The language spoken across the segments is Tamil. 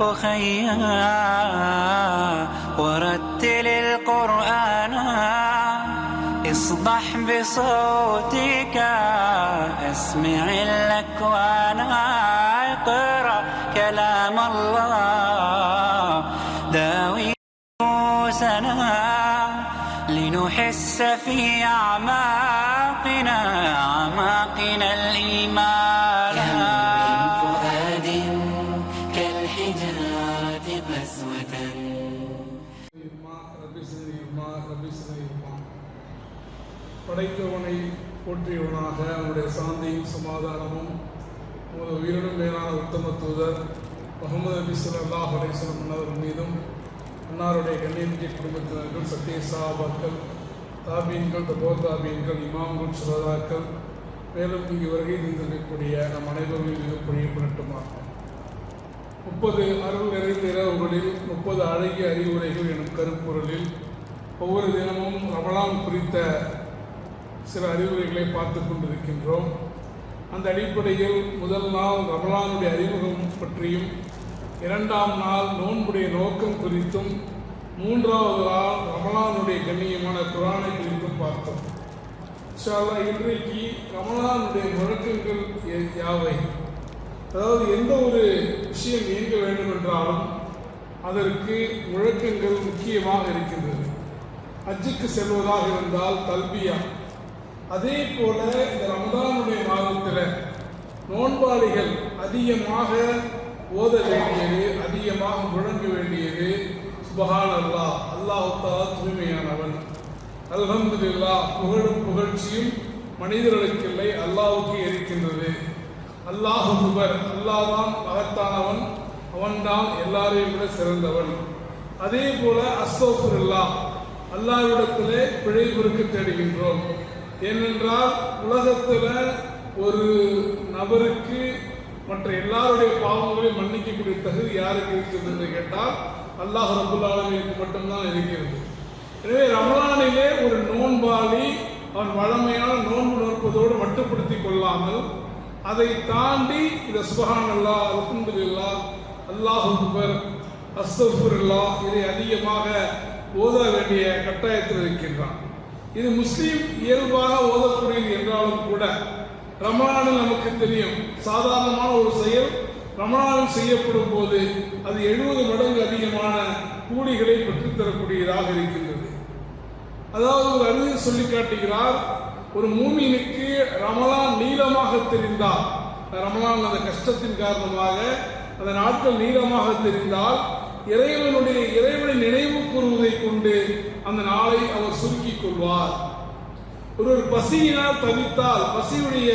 أخيا ورتل القرآن اصدح بصوتك اسمع الأكوان اقرأ كلام الله داوي نفوسنا لنحس في أعماقنا أعماقنا الإيمان போற்றியவனாக அவனுடைய சாந்தியும் சமாதானமும் உமது உயிரினும் மேலான உத்தம தூதர் முகமது நபி ஸல்லல்லாஹு ஹலேஸ்வரம் அன்னவர் மீதும் அன்னாருடைய கண்ணியமிக்க குடும்பத்தினர்கள் சத்திய சாபாக்கள் தாபீன்கள் தபோ தாபீன்கள் இமாம்கள் சுரதாக்கள் மேலும் இங்கு வருகை தந்திருக்கக்கூடிய நம் அனைவரும் மீது பொழியப்படட்டுமாக முப்பது அருள் நிறைந்த இரவுகளில் முப்பது அழகிய அறிவுரைகள் எனும் கருப்பொருளில் ஒவ்வொரு தினமும் ரமலான் குறித்த சில அறிவுரைகளை பார்த்து கொண்டிருக்கின்றோம். அந்த அடிப்படையில் முதல் நாள் ரமலானுடைய அறிமுகம் பற்றியும் இரண்டாம் நாள் நோன்புடைய நோக்கம் குறித்தும் மூன்றாவது நாள் ரமலானுடைய கண்ணியமான குரானை குறித்தும் பார்த்தோம். இன்ஷா இன்றைக்கு ரமலானுடைய முழக்கங்கள் யாவை? அதாவது எந்த ஒரு விஷயம் இயங்க வேண்டும் என்றாலும் அதற்கு முழக்கங்கள் முக்கியமாக இருக்கின்றது. அஜிக்கு செல்வதாக இருந்தால் தல்பியா அதே போல இந்த ரமதானுடைய மாதத்தில் நோன்பாளிகள் அதிகமாக ஓத வேண்டியது அதிகமாக முழங்க வேண்டியது சுபஹான் அல்லாஹ் அல்லாஹ் தூய்மையானவன். தூய்மையானவன் இல்லா புகழும் புகழ்ச்சியும் மனிதர்களுக்கு இல்லை அல்லாஹ்வுக்கு இருக்கின்றது. அல்லாஹ் அக்பர் அல்லாஹ் மகத்தானவன் அவன்தான் எல்லாரையும் விட சிறந்தவன். அதே போல அஸ்தோஃபுல்லா அல்லாவிடத்திலே பிழை பொறுக்க தேடுகின்றோம். ஏனென்றால் உலகத்தில் ஒரு நபருக்கு மற்ற எல்லாருடைய பாவங்களையும் மன்னிக்கக்கூடிய தகுதி யாருக்கு இருக்கிறது என்று கேட்டால் அல்லாஹ் ரபுல்லாலுக்கு மட்டும்தான் இருக்கிறது. எனவே ரமலானிலே ஒரு நோன்பாளி அவன் வழமையான நோன்பு நோற்பதோடு மட்டுப்படுத்தி கொள்ளாமல் அதை தாண்டி இந்த சுபஹான் அல்லா அல்ஹம்துலில்லா அல்லாஹ் அக்பர் அஸ்தஃபுருல்லா இதை அதிகமாக ஓத வேண்டிய கட்டாயத்தில் இருக்கின்றான். இது முஸ்லீம் இயல்பாக ஓதக்கூடியது என்றாலும் கூட ரமணானில் நமக்கு தெரியும் சாதாரணமான ஒரு செயல் ரமணானில் செய்யப்படும் போது அது எழுபது மடங்கு அதிகமான கூலிகளை பெற்றுத்தரக்கூடியதாக இருக்கின்றது. அதாவது ஒரு அறிஞர் சொல்லி காட்டுகிறார் ஒரு மூமினுக்கு ரமலான் நீளமாக தெரிந்தால் ரமலான் அந்த கஷ்டத்தின் காரணமாக அந்த நாட்கள் நீளமாக தெரிந்தால் இறைவனுடைய இறைவனை நினைவு கூறுவதை கொண்டு அந்த நாளை அவர் சுருக்கிக் கொள்வார். ஒருவர் பசியினால் தவித்தால் பசியுடைய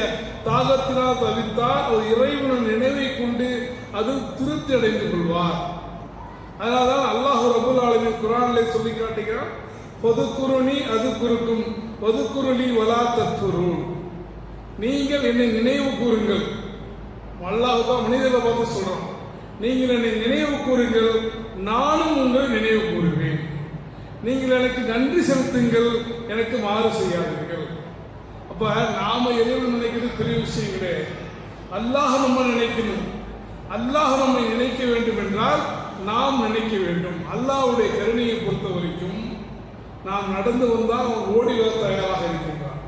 தாகத்தினால் தவித்தால் அவர் இறைவனின் நினைவை கொண்டு அது திருப்தி அடைந்து கொள்வார். அதனால்தான் அல்லாஹ் ரபுல் ஆலமின் குரானிலே சொல்லி காட்டுகிறான் பொதுக்குருணி அது குறுக்கும் பொதுக்குருளி வலா தத்துருள் நீங்கள் என்னை நினைவு கூறுங்கள். அல்லாஹ் தான் மனிதரை பார்த்து சொல்றோம் நீங்கள் என்னை நினைவு கூறுங்கள் நானும் உங்களை நினைவு கூறுவேன். நீங்கள் எனக்கு நன்றி செலுத்துங்கள் எனக்கு மாறு செய்யாதீர்கள். அப்ப நாம எதையும் நினைக்கிறது பெரிய விஷயம் கிடையாது அல்லாஹ் நம்ம நினைக்கணும். அல்லாஹ் நம்மை நினைக்க வேண்டும் என்றால் நாம் நினைக்க வேண்டும். அல்லாஹுடைய கருணையை பொறுத்த வரைக்கும் நாம் நடந்து வந்தால் அவன் ஓடி வர தயாராக இருக்கின்றான்.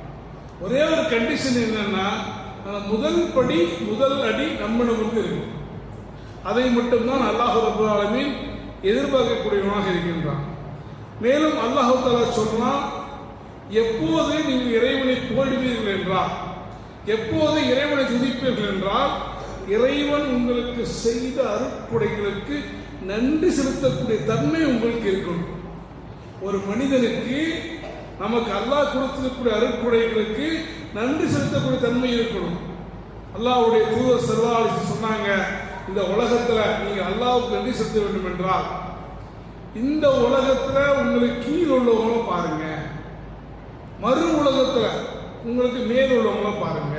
ஒரே ஒரு கண்டிஷன் என்னன்னா முதல் படி முதல் அடி நம்மிடம் வந்து இருக்கும் அதை மட்டும்தான் அல்லாஹ் ரபுல் எதிர்பார்க்கக்கூடியவனாக இருக்கின்றான். மேலும் அல்லாஹு தாலா சொன்னால் எப்போது நீங்கள் இறைவனை புகழ்வீர்கள் என்றால் எப்போது இறைவனை துதிப்பீர்கள் என்றால் இறைவன் உங்களுக்கு செய்த அருட்கொடைகளுக்கு நன்றி செலுத்தக்கூடிய தன்மை உங்களுக்கு இருக்கணும் ஒரு மனிதனுக்கு நமக்கு அல்லாஹ் கொடுத்திருக்கக்கூடிய அருட்கொடைகளுக்கு நன்றி செலுத்தக்கூடிய தன்மை இருக்கணும். அல்லாஹ்வுடைய தூதர் செல்வாளி சொன்னாங்க இந்த உலகத்தில் நீங்கள் அல்லாவுக்கு நன்றி செலுத்த வேண்டும் என்றால் இந்த உலகத்தில் உங்களுக்கு கீழ் உள்ளவங்களும் பாருங்க. மறு உலகத்தில் உங்களுக்கு மேல் உள்ளவங்களும் பாருங்க.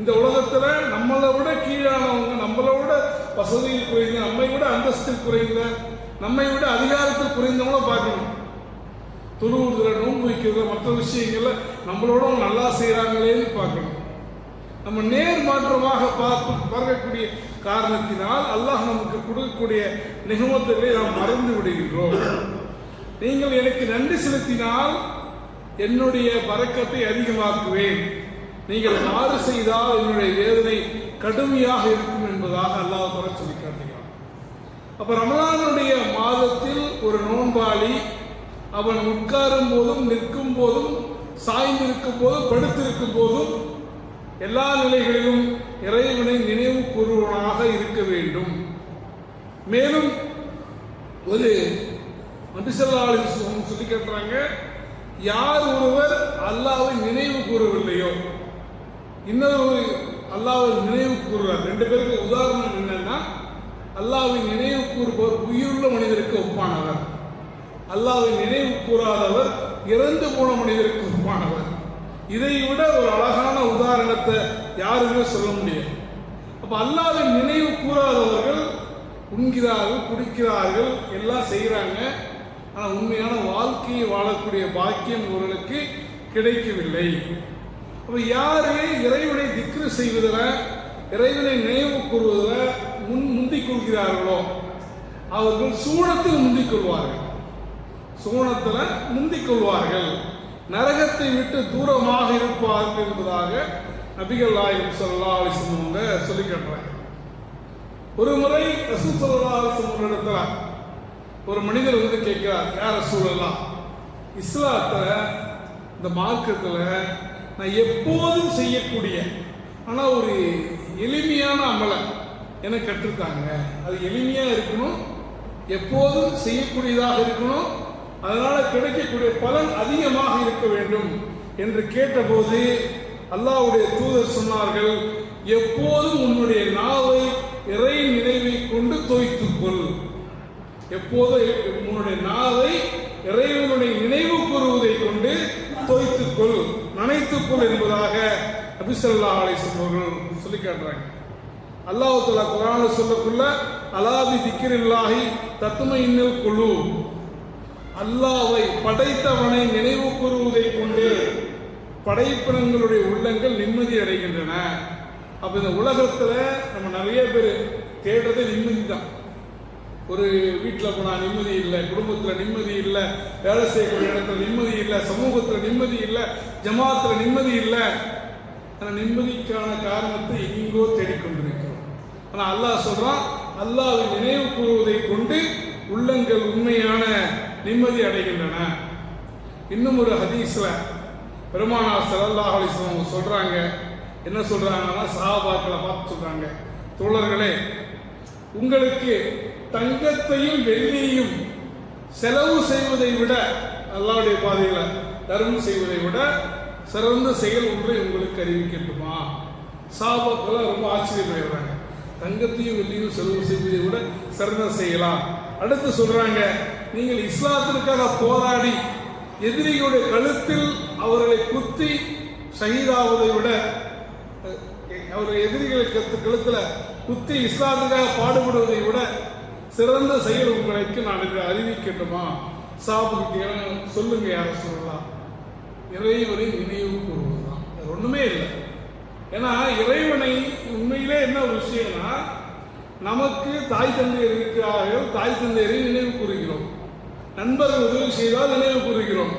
இந்த உலகத்தில் நம்மளை விட கீழானவங்க நம்மளை விட வசதியில் குறைந்த நம்மை விட அந்தஸ்தில் குறைந்த நம்மை விட அதிகாரத்தில் குறைந்தவங்களும் பார்க்கணும். தொழுவுறதுல நோன்பு வைக்கிறத மற்ற விஷயங்கள்ல நம்மளோட நல்லா செய்கிறாங்களேன்னு பார்க்கணும். நம்ம நேர் மாற்றமாக பார்த்து பார்க்கக்கூடிய காரணத்தினால் அல்லாஹ் நமக்கு கொடுக்கக்கூடிய நிகமத்துகளை நாம் மறந்து விடுகின்றோம். நீங்கள் எனக்கு நன்றி செலுத்தினால் என்னுடைய பறக்கத்தை அதிகமாக்குவேன். நீங்கள் மாறு செய்தால் என்னுடைய வேதனை கடுமையாக இருக்கும் என்பதாக அல்லாஹ் தர சொல்லி காட்டுகிறான். அப்ப ரமலானுடைய மாதத்தில் ஒரு நோன்பாளி அவன் உட்காரும் போதும் நிற்கும் போதும் சாய்ந்திருக்கும் போதும் படுத்திருக்கும் போதும் எல்லா நிலைகளிலும் இறைவனை நினைவு கூறுவனாக இருக்க வேண்டும். மேலும் ஒரு மதிசல்லாளின் சொல்லி கேட்டுறாங்க யார் ஒருவர் அல்லாவை நினைவு கூறவில்லையோ இன்னொரு அல்லாவை நினைவு கூறுறார் ரெண்டு பேருக்கு உதாரணம் என்னன்னா அல்லாவை நினைவு கூறுபவர் உயிருள்ள மனிதருக்கு ஒப்பானவர். அல்லாவை நினைவு கூறாதவர் இறந்து போன மனிதருக்கு ஒப்பானவர். இதை விட ஒரு அழகான உதாரணத்தை யாருமே சொல்ல முடியாது. அப்ப அல்லாத நினைவு கூறாதவர்கள் உண்கிறார்கள் குடிக்கிறார்கள் எல்லாம் செய்கிறாங்க ஆனால் உண்மையான வாழ்க்கையை வாழக்கூடிய பாக்கியம் இவர்களுக்கு கிடைக்கவில்லை. அப்ப யாரு இறைவனை திக்ரு செய்வதில் இறைவனை நினைவு கூறுவதில் முன் முந்திக் கொள்கிறார்களோ? அவர்கள் சூனத்தில் முந்திக் கொள்வார்கள். சூனத்தில் முந்திக் கொள்வார்கள். நரகத்தை விட்டு தூரமாக இருப்பார்கள் என்பதாக நபிகள் நாயகம் சொல்லா அவங்க சொல்லி கட்டுறாங்க. ஒரு முறை ரசூ சொல்லா அலிசம் இடத்துல ஒரு மனிதர் வந்து கேட்கிறார் யார் ரசூலெல்லாம் இஸ்லாத்தில் இந்த மார்க்கத்தில் நான் எப்போதும் செய்யக்கூடிய ஆனால் ஒரு எளிமையான அமலை எனக்கு கற்றுத்தாங்க. அது எளிமையாக இருக்கணும் எப்போதும் செய்யக்கூடியதாக இருக்கணும் அதனால கிடைக்கக்கூடிய பலன் அதிகமாக இருக்க வேண்டும் என்று கேட்டபோது அல்லாவுடைய தூதர் சொன்னார்கள் எப்போதும் உன்னுடைய நாவை இறை நினைவை கொண்டு கொள். எப்போதும் உன்னுடைய நாவை இறைவனுடைய நினைவு கூறுவதை கொண்டு தோய்த்துக்கொள் நனைத்துக்கொள் என்பதாக அபிசல்லா அலிசம் அவர்கள் சொல்லி காட்டுறாங்க. அல்லாஹு தலா குரான சொல்லக்குள்ள அலாபி திக்கிரில்லாஹி தத்தும இன்னல் குழு அல்லாவை படைத்தவனை நினைவு கூறுவதை கொண்டு படைப்பினங்களுடைய உள்ளங்கள் நிம்மதி அடைகின்றன. அப்ப இந்த உலகத்துல நம்ம நிறைய பேர் தேடுறது நிம்மதி தான் ஒரு வீட்டில் போனால் நிம்மதி இல்லை குடும்பத்தில் நிம்மதி இல்லை வேலை செய்யக்கூடிய இடத்துல நிம்மதி இல்லை சமூகத்தில் நிம்மதி இல்லை ஜமாத்தில் நிம்மதி இல்லை. ஆனால் நிம்மதிக்கான காரணத்தை எங்கோ தேடிக்கொண்டிருக்கிறோம் ஆனால் அல்லாஹ் சொல்றான் அல்லாவை நினைவு கூறுவதை கொண்டு உள்ளங்கள் உண்மையான நிம்மதி அடைகின்றன. இன்னும் ஒரு ஹதீஸ்ல பெருமானார் ஸல்லல்லாஹு அலைஹி அவங்க சொல்றாங்க. என்ன சொல்றாங்கன்னா சாபாக்களை பார்த்து சொல்றாங்க. தோழர்களே உங்களுக்கு தங்கத்தையும் வெள்ளியையும் செலவு செய்வதை விட அல்லாவுடைய பாதையில் தர்மம் செய்வதை விட சிறந்த செயல் ஒன்றை உங்களுக்கு அறிவிக்கட்டுமா? சாபாக்கள் ரொம்ப ஆச்சரியப்படுகிறாங்க. தங்கத்தையும் வெள்ளியும் செலவு செய்வதை விட சிறந்த செய்யலாம் அடுத்து சொல்றாங்க நீங்கள் இஸ்லாத்திற்காக போராடி எதிரிகளுடைய கழுத்தில் அவர்களை குத்தி ஷஹீதாவதை விட அவர் எதிரிகளை கழுத்தில் குத்தி இஸ்லாத்துக்காக பாடுபடுவதை விட சிறந்த செயல் உங்களுக்கு நான் இதை அறிவிக்கட்டுமா? சாப்பிட்டு சொல்லுங்க யார சொல்லலாம் இறைவனை நினைவு கூறுவதுதான். அது ஒண்ணுமே இல்லை. ஏன்னா இறைவனை உண்மையிலே என்ன ஒரு விஷயம்னா நமக்கு தாய் தந்தையர் இருக்கிறார்கள் தாய் தந்தையரை நினைவு கூறுகிறோம். நண்பர்கள் உதவி செய்தால் நினைவு கூறுகிறோம்.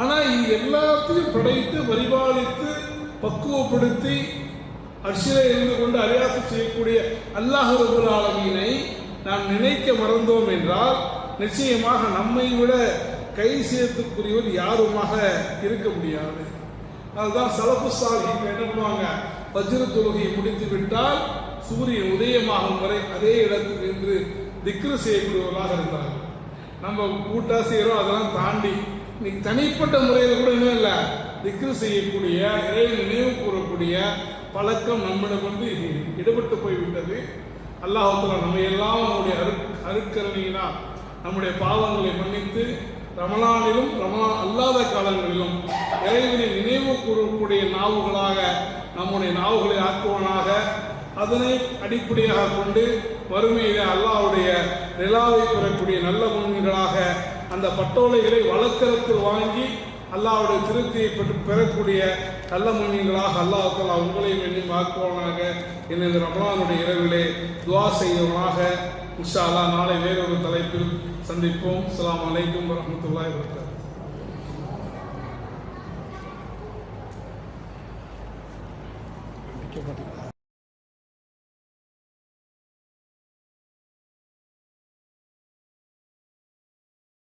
ஆனால் இது எல்லாத்தையும் படைத்து பரிபாலித்து பக்குவப்படுத்தி அர்ஷிலை இருந்து கொண்டு அரியாசம் செய்யக்கூடிய அல்லாஹ் ரபுல் ஆலமீனை நாம் நினைக்க மறந்தோம் என்றால் நிச்சயமாக நம்மை விட கை சேர்த்துக்குரியவர் யாருமாக இருக்க முடியாது. அதுதான் சலப்பு சாலிஹின் என்ன பண்ணுவாங்க? வஜ்ர தொழுகையை முடித்து விட்டால் சூரியன் உதயமாகும் வரை அதே இடத்தில் நின்று திக்ரு செய்யக்கூடியவர்களாக இருந்தார்கள். நம்ம கூட்டா செய்கிறோம் அதெல்லாம் தாண்டி இன்னைக்கு தனிப்பட்ட முறையில் கூட இன்னும் இல்லை. திக்ரு செய்யக்கூடிய இறை நினைவு கூறக்கூடிய பழக்கம் நம்மிடம் வந்து இடப்பட்டு போய்விட்டது. அல்லாஹால நம்ம எல்லாம் நம்முடைய அரு அருக்கரணியினால் நம்முடைய பாவங்களை மன்னித்து ரமலானிலும் ரமலான் அல்லாத காலங்களிலும் இறைவனை நினைவு கூறக்கூடிய நாவுகளாக நம்முடைய நாவுகளை ஆக்குவனாக அதனை அடிப்படையாக கொண்டு வறுமையிலே அல்லாவுடைய நிலாவை பெறக்கூடிய நல்ல முன்களாக அந்த பட்டோலைகளை வழக்கரத்தில் வாங்கி அல்லாவுடைய திருப்தியை பெற்று பெறக்கூடிய நல்ல முன்னிகளாக அல்லாஹால உங்களையும் எண்ணி ஆக்குவானாக. என இந்த ரமலானுடைய இரவிலே துவா செய்தவனாக இன்ஷா அல்லாஹ் நாளை வேறொரு தலைப்பில் சந்திப்போம். அஸ்லாம் வலைக்கம் வரமத்துல்லாய் வரகாத்து